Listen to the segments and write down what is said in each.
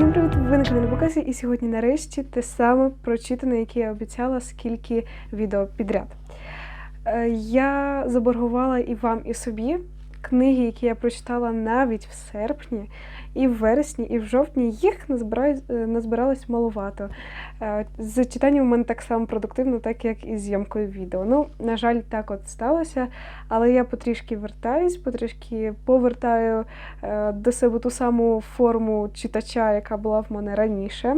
Всім привіт! Ви на Букасі, і сьогодні нарешті те саме прочитане, яке я обіцяла, скільки відео підряд. Е, Я заборгувала і вам, і собі книги, які я прочитала навіть в серпні, і в вересні, і в жовтні. Їх е, назбиралось маловато. Е, З читанням у мене так само продуктивно, так як і з зйомкою відео. Ну, на жаль, так от сталося, але я потрішки вертаюсь, потрішки повертаю е, до себе ту саму форму читача, яка була в мене раніше.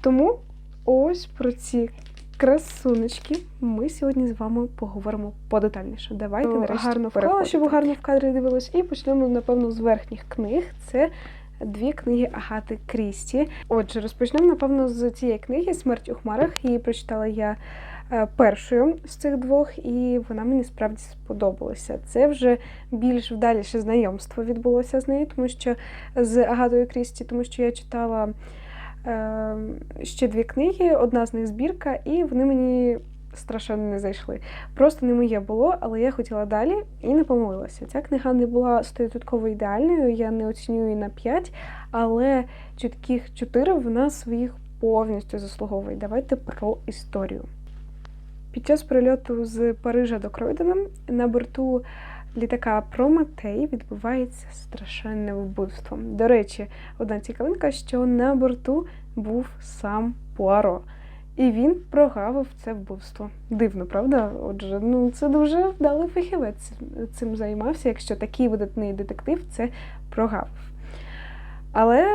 Тому ось про ці красунечки ми сьогодні з вами поговоримо подетальніше. Давайте То нарешті гарно вклала, щоб гарно в кадрі дивилось. І почнемо, напевно, з верхніх книг. Це дві книги Агати Крісті. Отже, розпочнемо, напевно, з цієї книги Смерть у хмарах. Її прочитала я е, першою з цих двох, і вона мені справді сподобалася. Це вже більш вдаліше знайомство відбулося з нею, тому що з Агатою Крісті, тому що я читала ще дві книги, одна з них збірка, і вони мені страшенно не зайшли. Просто не моє було, але я хотіла далі і не помилилася. Ця книга не була 100% ідеальною, я не оцінюю на 5, але чітких 4 вона своїх повністю заслуговує. Давайте про історію. Під час прильоту з Парижа до Кройдена на борту літака Прометей відбувається страшенне вбивство. До речі, одна цікавинка, що на борту був сам Пуаро. І він прогавив це вбивство. Дивно, правда? Отже, ну це дуже вдалий фахівець цим займався, якщо такий видатний детектив це прогавив. Але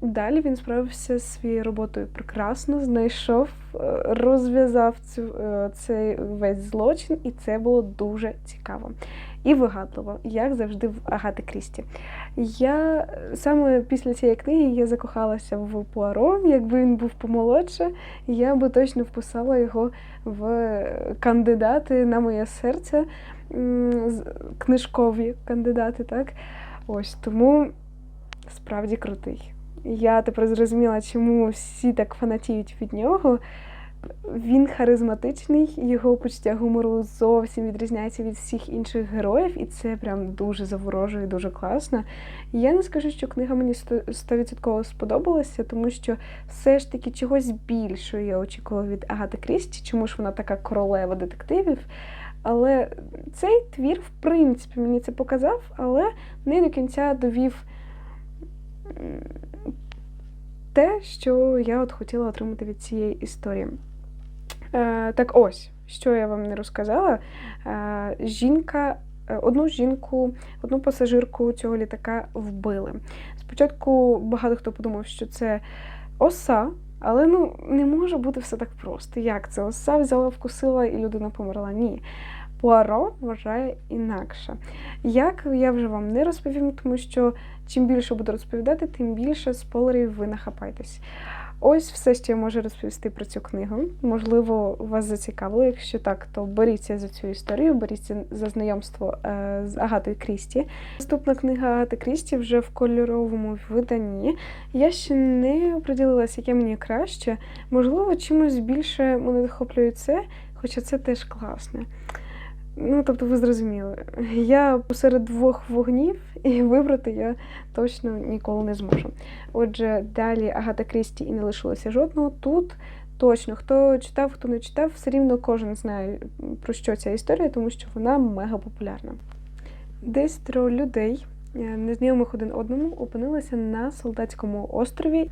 далі він справився зі своєю роботою прекрасно, знайшов, е, розв'язав цю, е, цей весь злочин, і це було дуже цікаво і вигадливо, як завжди в Агати Крісті. Я саме після цієї книги я закохалася в Пуаро. Якби він був помолодше, я би точно вписала його в кандидати на моє серце, книжкові кандидати, так? Ось тому справді крутий. Я тепер зрозуміла, чому всі так фанатіють від нього. Він харизматичний, його почуття гумору зовсім відрізняється від всіх інших героїв, і це прям дуже заворожує, дуже класно. Я не скажу, що книга мені сто- 100% сподобалася, тому що все ж таки чогось більшого я очікувала від Агати Крісті, чому ж вона така королева детективів. Але цей твір, в принципі, мені це показав, але не до кінця довів те, що я от хотіла отримати від цієї історії. Е, так ось, що я вам не розказала. Е, жінка, е, одну жінку, одну пасажирку цього літака вбили. Спочатку багато хто подумав, що це оса, але ну не може бути все так просто. Як це? Оса взяла, вкусила і людина померла? Ні. Пуаро вважає інакше. Як я вже вам не розповім, тому що чим більше буду розповідати, тим більше спойлерів ви нахапаєтесь. Ось все, що я можу розповісти про цю книгу. Можливо, вас зацікавило. Якщо так, то беріться за цю історію, беріться за знайомство е, з Агатою Крісті. Наступна книга Агати Крісті вже в кольоровому виданні. Я ще не оприділилася, яке мені краще. Можливо, чимось більше мене захоплює це, хоча це теж класне. Ну, тобто, ви зрозуміли, я посеред двох вогнів і вибрати я точно ніколи не зможу. Отже, далі Агата Крісті і не лишилося жодного. Тут точно хто читав, хто не читав, все рівно кожен знає про що ця історія, тому що вона мега популярна. Десь троє людей, е, незнайомих один одному, опинилися на солдатському острові,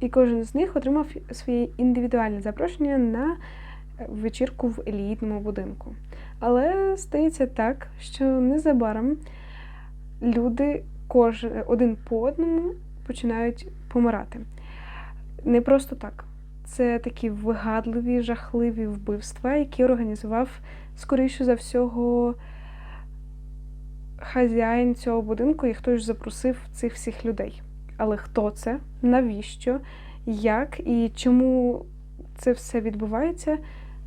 і кожен з них отримав своє індивідуальне запрошення на вечірку в елітному будинку. Але стається так, що незабаром люди кожен один по одному починають помирати. Не просто так. Це такі вигадливі, жахливі вбивства, які організував, скоріше за всього, хазяїн цього будинку, і хтось запросив цих всіх людей. Але хто це? Навіщо? Як і чому це все відбувається?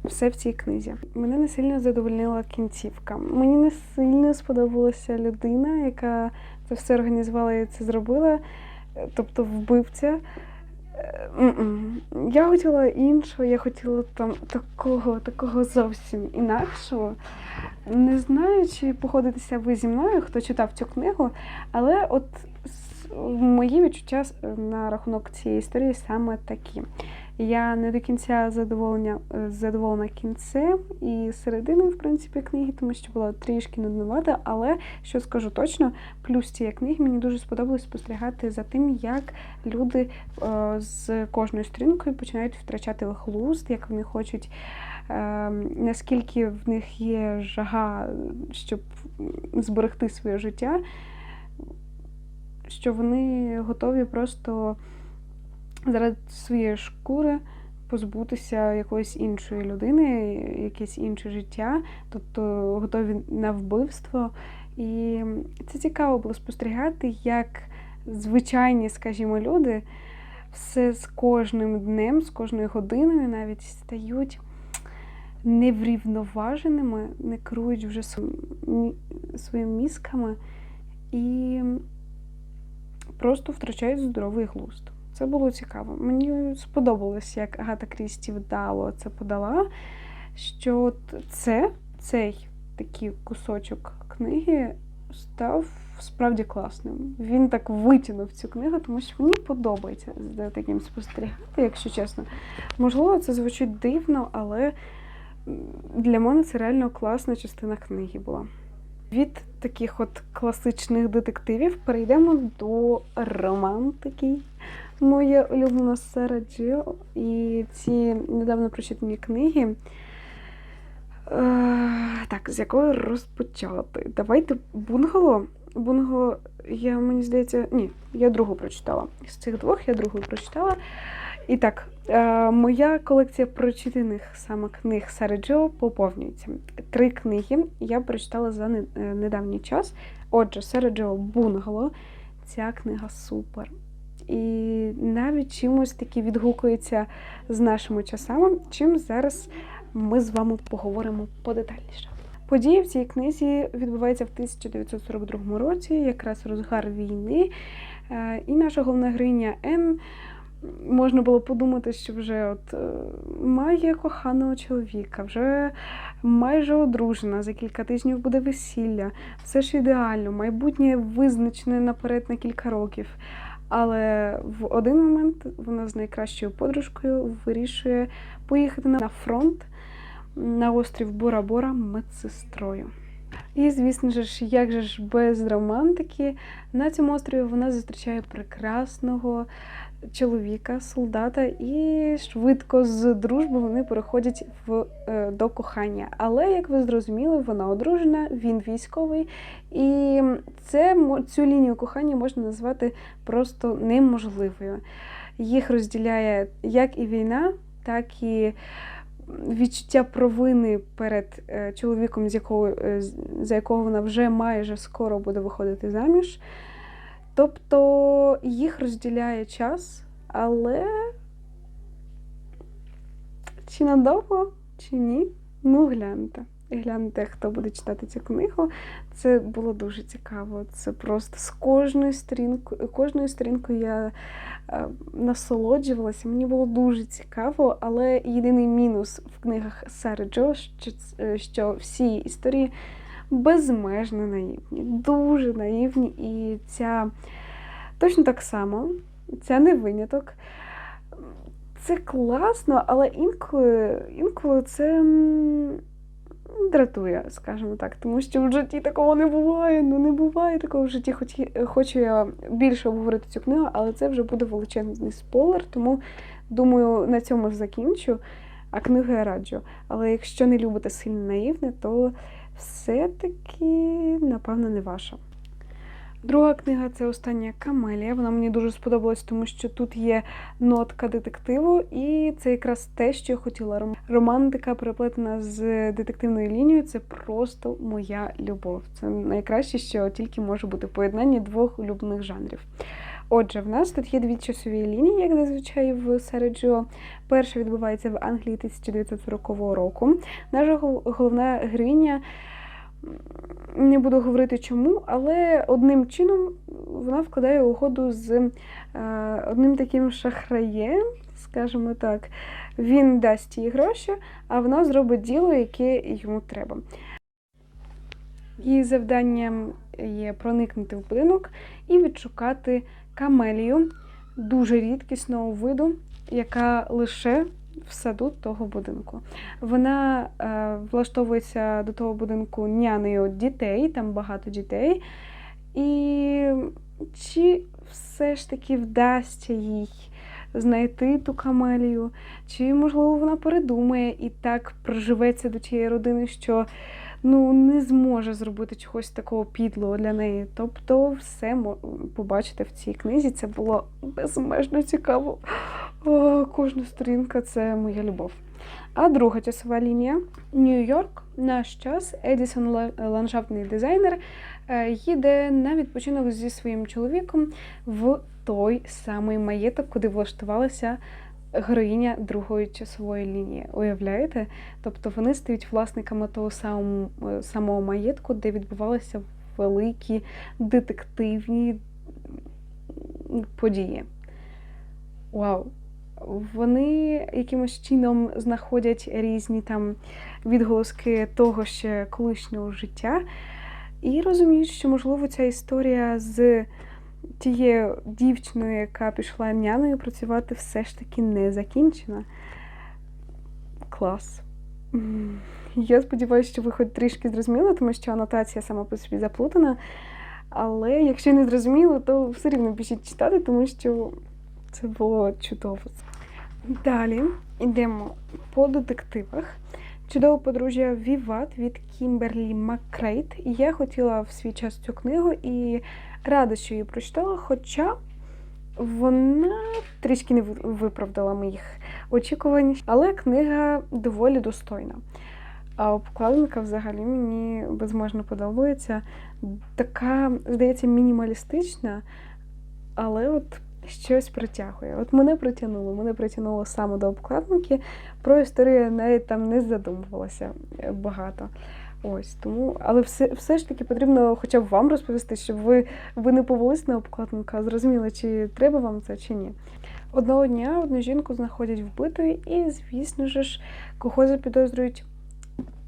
Все в цій книзі. Мене не сильно задовольнила кінцівка. Мені не сильно сподобалася людина, яка це все організувала і це зробила, е, тобто вбивця. Е. Я хотіла іншого, я хотіла там такого, такого зовсім інакшого. Не знаю, чи походитеся ви зі мною, хто читав цю книгу, але от мої відчуття на рахунок цієї історії саме такі. Я не до кінця задоволення, е, задоволена кінцем і серединою, в принципі, книги, тому що була трішки нудновата, але що скажу точно, плюс цієї книги мені дуже сподобалось спостерігати за тим, як люди е, з кожною сторінкою починають втрачати глузд, як вони хочуть, е, наскільки в них є жага, щоб зберегти своє життя, що вони готові просто заради своєї шкури позбутися якоїсь іншої людини, якесь інше життя, тобто готові на вбивство. І це цікаво було спостерігати, як звичайні, скажімо, люди все з кожним днем, з кожною годиною навіть стають неврівноваженими, не керують вже своїми мізками і просто втрачають здоровий глузд. Це було цікаво. Мені сподобалось, як Агата Крісті вдало це подала. Що це, цей такий кусочок книги став справді класним. Він так витягнув цю книгу, тому що мені подобається за таким спостерігати, якщо чесно. Можливо, це звучить дивно, але для мене це реально класна частина книги була. Від таких от класичних детективів перейдемо до романтики. Моя улюблена Сара Джо і ці недавно прочитані книги. Е, так, з якої розпочати? Давайте бунгало. Бунгало, я мені здається, ні, я другу прочитала. З цих двох я другу прочитала. І так, е, моя колекція прочитаних саме книг Сари Джо поповнюється. Три книги я прочитала за е, недавній час. Отже, Сара Джо Бунгало. Ця книга супер. І навіть чимось таки відгукується з нашими часами, чим зараз ми з вами поговоримо подетальніше. Події в цій книзі відбуваються в 1942 році, якраз розгар війни. Е, І наша головна героїня Ен можна було подумати, що вже от е, має коханого чоловіка, вже майже одружена, за кілька тижнів буде весілля, все ж ідеально, майбутнє визначене наперед на кілька років. Але в один момент вона з найкращою подружкою вирішує поїхати на фронт на острів Бора-Бора медсестрою. І, звісно ж, як же ж без романтики, на цьому острові вона зустрічає прекрасного чоловіка, солдата, і швидко з дружби вони переходять в, е, до кохання. Але, як ви зрозуміли, вона одружена, він військовий, і це, цю лінію кохання можна назвати просто неможливою. Їх розділяє як і війна, так і відчуття провини перед е, чоловіком, з якого, е, за якого вона вже майже скоро буде виходити заміж. Тобто їх розділяє час, але чи надовго, чи ні? Ну, гляньте. Гляньте, хто буде читати цю книгу. Це було дуже цікаво. Це просто з кожною сторінкою, кожною сторінкою я е, насолоджувалася. Мені було дуже цікаво, але єдиний мінус в книгах Сари Джо, е, що всі історії безмежно наївні, дуже наївні, і ця точно так само, це не виняток. Це класно, але інколи, інколи це дратує, скажімо так, тому що в житті такого не буває. Ну не буває такого в житті. Хоч хочу я більше обговорити цю книгу, але це вже буде величезний спойлер, тому думаю, на цьому закінчу. А книгу я раджу. Але якщо не любите сильно наївне, то все-таки, напевно, не ваша. Друга книга це остання Камелія. Вона мені дуже сподобалась, тому що тут є нотка детективу, і це якраз те, що я хотіла. Романтика переплетена з детективною лінією. Це просто моя любов. Це найкраще, що тільки може бути поєднання двох улюблених жанрів. Отже, в нас тут є дві часові лінії, як зазвичай в Середжіо. Перша відбувається в Англії 1940 року. Наша головна героїня не буду говорити чому, але одним чином вона вкладає угоду з е, одним таким шахраєм, скажімо так. Він дасть їй гроші, а вона зробить діло, яке йому треба. Її завданням є проникнути в будинок і відшукати камелію дуже рідкісного виду, яка лише в саду того будинку. Вона е, влаштовується до того будинку нянею дітей, там багато дітей. І чи все ж таки вдасться їй знайти ту камелію, чи, можливо, вона передумає і так проживеться до тієї родини, що ну, не зможе зробити чогось такого підлого для неї. Тобто, все побачите в цій книзі. Це було безмежно цікаво. О, кожна сторінка це моя любов. А друга часова лінія Нью-Йорк, наш час, Едісон ландшафтний дизайнер, е, їде на відпочинок зі своїм чоловіком в той самий маєток, куди влаштувалася героїня другої часової лінії. Уявляєте? Тобто вони стають власниками того самого, е, самого маєтку, де відбувалися великі детективні події. Вау! Вони якимось чином знаходять різні там відголоски того ще колишнього життя і розуміють, що, можливо, ця історія з тією дівчиною, яка пішла няною працювати, все ж таки не закінчена. Клас. Я сподіваюся, що ви хоч трішки зрозуміли, тому що анотація сама по собі заплутана. Але якщо не зрозуміло, то все рівно пишіть читати, тому що це було чудово. Далі йдемо по детективах. Чудове подружжя Віват від Кімберлі Маккрейт. І я хотіла в свій час цю книгу і рада, що її прочитала, хоча вона трішки не виправдала моїх очікувань, але книга доволі достойна. А обкладинка взагалі мені безможно подобається. Така, здається, мінімалістична, але от щось притягує. От мене притягнуло, мене притягнуло саме до обкладинки. Про історію я навіть там не задумувалася е, багато. Ось тому, але все, все ж таки потрібно хоча б вам розповісти, щоб ви, ви не повелись на обкладинку, а зрозуміли, чи треба вам це, чи ні. Одного дня одну жінку знаходять вбитою, і, звісно ж, кого запідозрюють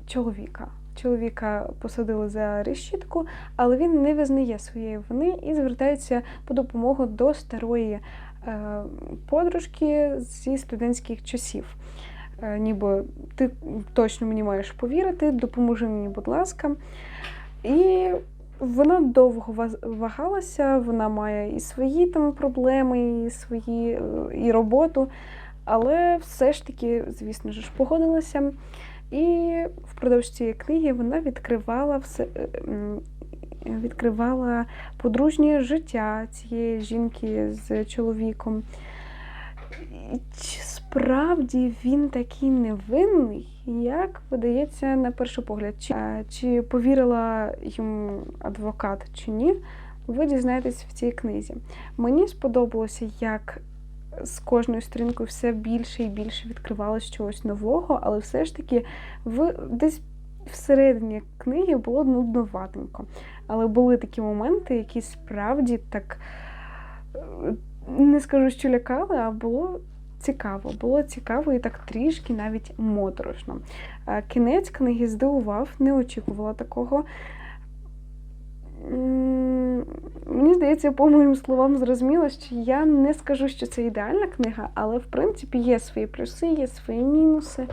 чоловіка. Чоловіка посадили за решітку, але він не визнає своєї вини і звертається по допомогу до старої е, подружки зі студентських часів. Е, ніби ти точно мені маєш повірити, допоможи мені, будь ласка. І вона довго вагалася, вона має і свої там проблеми, і свої е, і роботу, але все ж таки, звісно ж, погодилася. І впродовж цієї книги вона відкривала все. е, Відкривала подружнє життя цієї жінки з чоловіком. І Чи справді він такий невинний, як видається на перший погляд? Чи, чи повірила йому адвокат чи ні? Ви дізнаєтесь в цій книзі. Мені сподобалося, як з кожною сторінкою все більше і більше відкривалося чогось нового, але все ж таки в десь всередині книги було нудноватенько. Але були такі моменти, які справді так е, не скажу, що лякали, а було цікаво. Було цікаво і так трішки навіть моторошно. Е, Кінець книги здивував, не очікувала такого. Мені здається, по моїм словам зрозуміло, що я не скажу, що це ідеальна книга, але в принципі є свої плюси, є свої мінуси.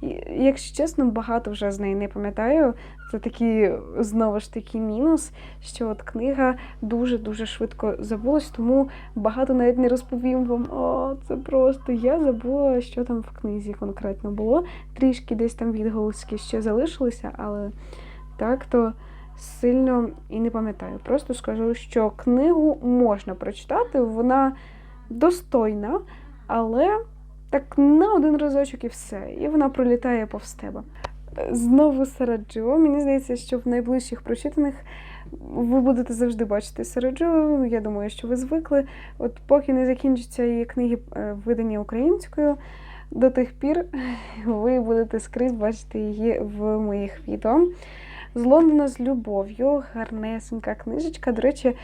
І, Якщо чесно, багато вже з неї не пам'ятаю. Це такий знову ж таки мінус, що от книга дуже-дуже швидко забулась, тому багато навіть не розповім вам. О, це просто я забула, що там в книзі конкретно було. Трішки десь там відголоски ще залишилися, але так то сильно і не пам'ятаю. Просто скажу, що книгу можна прочитати, вона достойна, але так на один разочок і все. І вона пролітає повз тебе. Знову Сараджо. Мені здається, що в найближчих прочитаних ви будете завжди бачити Сараджо. Я думаю, що ви звикли. От поки не закінчаться її книги е, видані українською, до тих пір ви будете скрізь бачити її в моїх відео. З Лондона з любов'ю, гарнесенька книжечка. До речі,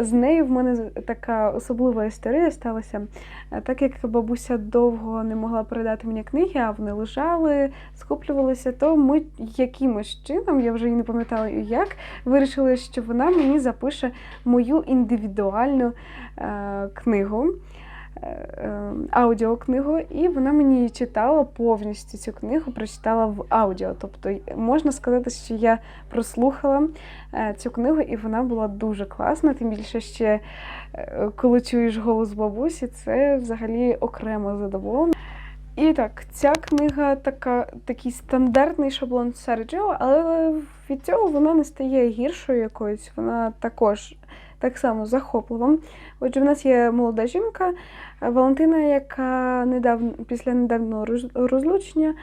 з нею в мене така особлива історія сталася. Е, Так як бабуся довго не могла передати мені книги, а вони лежали, скуплювалися, то ми якимось чином, я вже і не пам'ятаю як, вирішили, що вона мені запише мою індивідуальну е, книгу. Е, Аудіокнигу, і вона мені читала повністю цю книгу, прочитала в аудіо. Тобто можна сказати, що я прослухала е, цю книгу, і вона була дуже класна. Тим більше ще е, коли чуєш голос бабусі, це взагалі окремо задоволення. І так, ця книга така, такий стандартний шаблон Серджіо, але від цього вона не стає гіршою якоюсь, вона також так само захоплива. Отже, в нас є молода жінка Валентина, яка недавно, після недавнього розлучення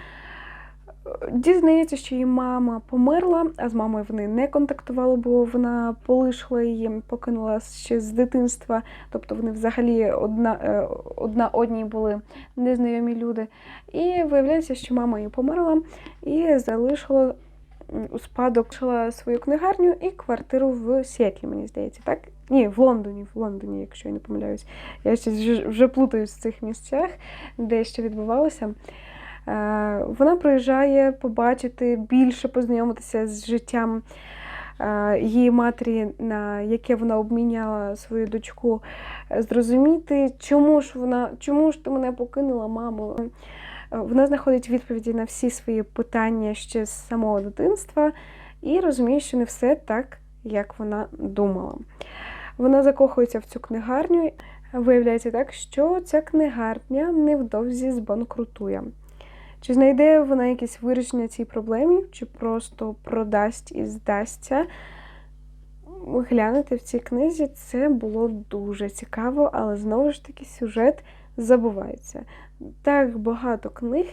дізнається, що її мама померла, а з мамою вони не контактували, бо вона полишила її, покинула ще з дитинства. Тобто вони взагалі одна, е, одна одній були незнайомі люди. І виявляється, що мама її померла і залишила у спадок свою книгарню і квартиру в Сіетлі, мені здається, так? Ні, в Лондоні, в Лондоні, якщо я не помиляюсь. Я ще вже, плутаюсь в цих місцях, де що відбувалося. Е, Вона приїжджає побачити більше, познайомитися з життям е, її матері, на яке вона обміняла свою дочку, зрозуміти, чому ж вона, чому ж ти мене покинула, мамо. Вона знаходить відповіді на всі свої питання ще з самого дитинства і розуміє, що не все так, як вона думала. Вона закохується в цю книгарню. Виявляється так, що ця книгарня невдовзі збанкрутує. Чи знайде вона якесь вирішення цій проблемі, чи просто продасть і здасться? Глянути в цій книзі це було дуже цікаво, але знову ж таки сюжет забувається. Так багато книг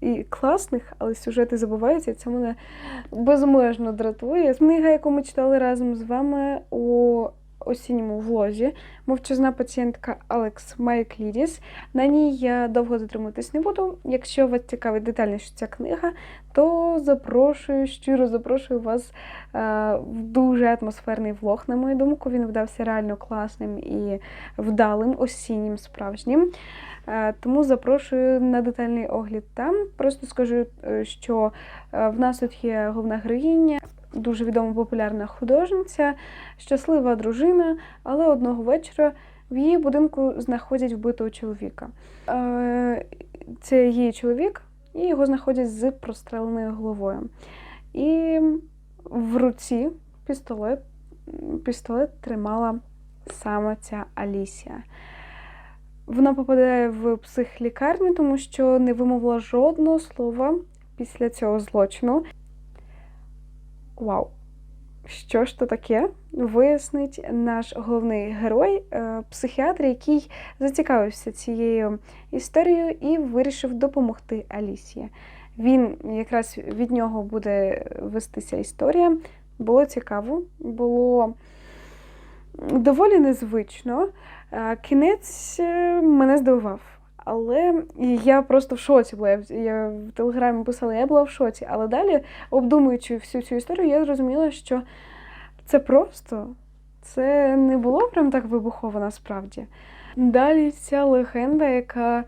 і класних, але сюжети забуваються, і це мене безмежно дратує. Книга, яку ми читали разом з вами у осінньому влозі, мовчазна пацієнтка Алекс Майклідіс. На ній я довго затримуватись не буду. Якщо вас цікавить детальніше ця книга, то запрошую, щиро запрошую вас е, в дуже атмосферний влог. На мою думку, він вдався реально класним і вдалим, осіннім, справжнім. Е, Тому запрошую на детальний огляд там. Просто скажу, е, що в нас тут є головна героїня, дуже відома популярна художниця, щаслива дружина, але одного вечора в її будинку знаходять вбитого чоловіка. Е, Це її чоловік, і його знаходять з простреленою головою. І в руці пістолет, пістолет тримала саме ця Алісія. Вона попадає в психлікарню, тому що не вимовила жодного слова після цього злочину. Вау! Що ж то таке? Вияснить наш головний герой, е, психіатр, який зацікавився цією історією і вирішив допомогти Алісії. Він якраз від нього буде вестися історія. Було цікаво, було доволі незвично. Е, Кінець е, мене здивував. Але я просто в шоці була. Я в- телеграмі писала, я була в шоці. Але далі, обдумуючи всю цю історію, я зрозуміла, що це просто це не було прям так вибухово насправді. Далі ця легенда, яка,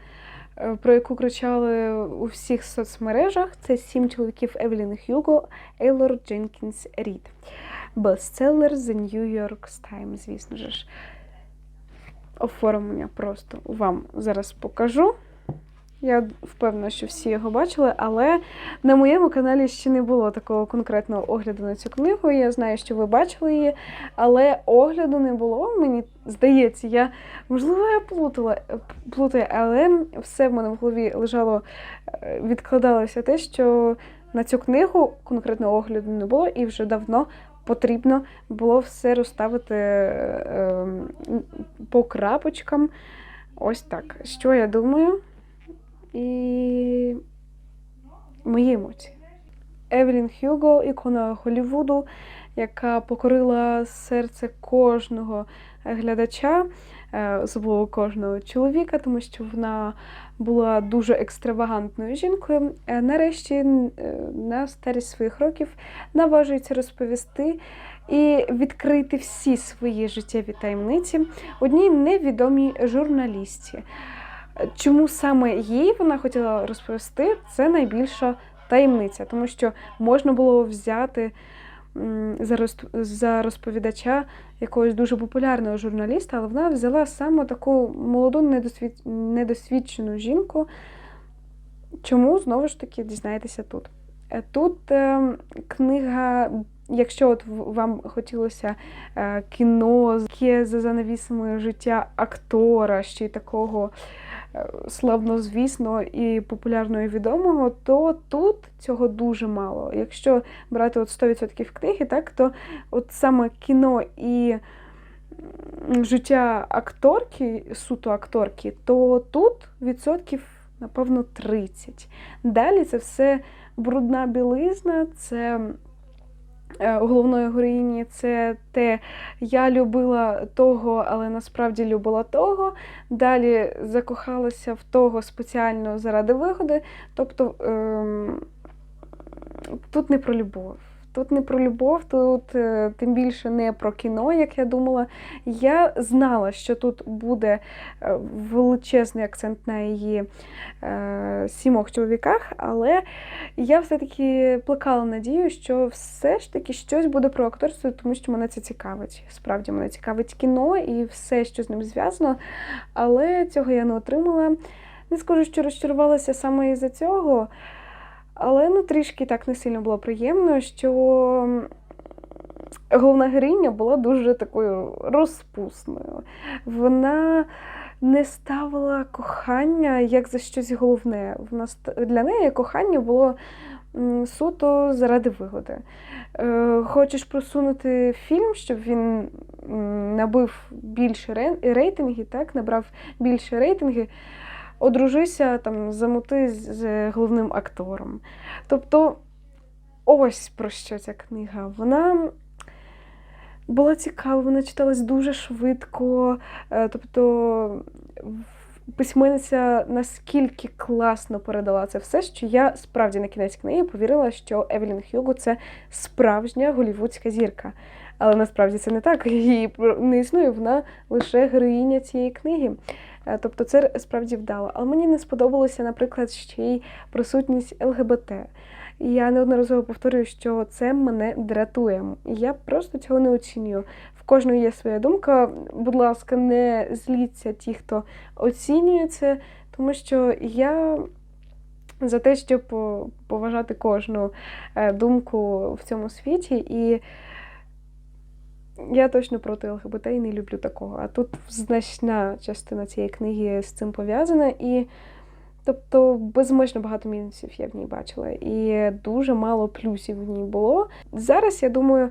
е, про яку кричали у всіх соцмережах, це сім чоловіків Евелін Хьюго, Ейлор Дженкінс Рід. Бестселер The New York Times, звісно ж. Оформлення просто вам зараз покажу. Я впевнена, що всі його бачили, але на моєму каналі ще не було такого конкретного огляду на цю книгу. Я знаю, що ви бачили її, але огляду не було. Мені здається, я можливо я плутала, плутаю, але все в мене в голові лежало, е, відкладалося те, що на цю книгу конкретного огляду не було, і вже давно потрібно було все розставити е, по крапочкам. Ось так. Що я думаю? І мої емоції. Евелін Хьюго, ікона Голлівуду, яка покорила серце кожного глядача. е, особливо кожного чоловіка, тому що вона була дуже екстравагантною жінкою. Е, Нарешті е, на старість своїх років наважується розповісти і відкрити всі свої життєві таємниці одній невідомій журналістці. Чому саме їй вона хотіла розповісти, це найбільша таємниця, тому що можна було взяти за розповідача якогось дуже популярного журналіста, але вона взяла саме таку молоду недосвідчену жінку. Чому знову ж таки дізнаєтеся тут? Е, Тут е, книга, якщо от вам хотілося е, кіно, яке за занавісами життя актора, ще й такого славнозвісного і популярного і відомого, то тут цього дуже мало. Якщо брати от 100% книги, так, то от саме кіно і життя акторки, суто акторки, то тут відсотків, напевно, 30. Далі це все брудна білизна, це головної героїні це те, я любила того, але насправді любила того. Далі закохалася в того спеціально заради вигоди. Тобто ем, тут не про любов. Тут не про любов, тут е, тим більше не про кіно, як я думала. Я знала, що тут буде е, величезний акцент на її е, сімох чоловіках, але я все-таки плекала надію, що все ж таки щось буде про акторство, тому що мене це цікавить. Справді мене цікавить кіно і все, що з ним зв'язано. Але цього я не отримала. Не скажу, що розчарувалася саме із-за цього. Але ну трішки так не сильно було приємно, що головна героїня була дуже такою розпусною. Вона не ставила кохання як за щось головне. Вона для неї кохання було суто заради вигоди. Е, Хочеш просунути фільм, щоб він набив більше ре- рейтинги, так, набрав більше рейтинги одружися, там, замути з- головним актором. Тобто, ось про що ця книга. Вона була цікава, вона читалась дуже швидко. е, Тобто, письменниця наскільки класно передала це все, що я справді на кінець книги повірила, що Евелін Хьюго це справжня голівудська зірка. Але насправді це не так. Її не існує, вона лише героїня цієї книги. Е, Тобто це справді вдало. Але мені не сподобалося, наприклад, ще й присутність ЛГБТ. Я неодноразово повторюю, що це мене дратує. Я просто цього не оцінюю. В кожного є своя думка. Будь ласка, не зліться ті, хто оцінює це, тому що я за те, щоб по- поважати кожну е, думку в цьому світі. І я точно проти ЛГБТ і не люблю такого. А тут значна частина цієї книги з цим пов'язана. І тобто безмежно багато мінусів я в ній бачила. І дуже мало плюсів в ній було. Зараз я думаю,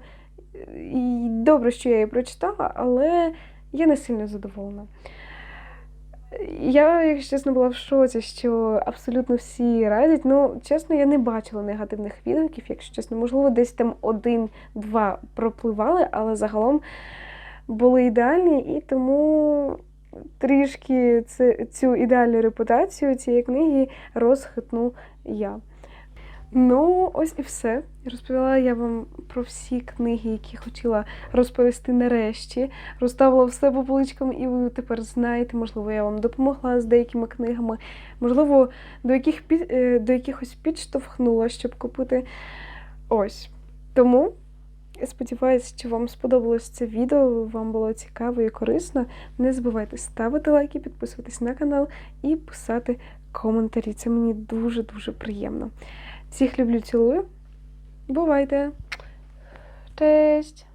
і добре, що я її прочитала, але я не сильно задоволена. Я, якщо чесно, була в шоці, що абсолютно всі радять. Ну, чесно, я не бачила негативних відгуків, якщо чесно. Можливо, десь там один-два пропливали, але загалом були ідеальні, і тому трішки це, цю ідеальну репутацію цієї книги розхитну я. Ну, ось і все. Розповіла я вам про всі книги, які хотіла розповісти нарешті. Розставила все по поличкам, і ви тепер знаєте, можливо, я вам допомогла з деякими книгами, можливо, до, яких, е, до якихось підштовхнула, щоб купити. Ось. Тому я сподіваюся, що вам сподобалось це відео, вам було цікаво і корисно. Не забувайте ставити лайки, підписуватись на канал і писати коментарі. Це мені дуже-дуже приємно. Всіх люблю, цілую. Бувайте! Cześć!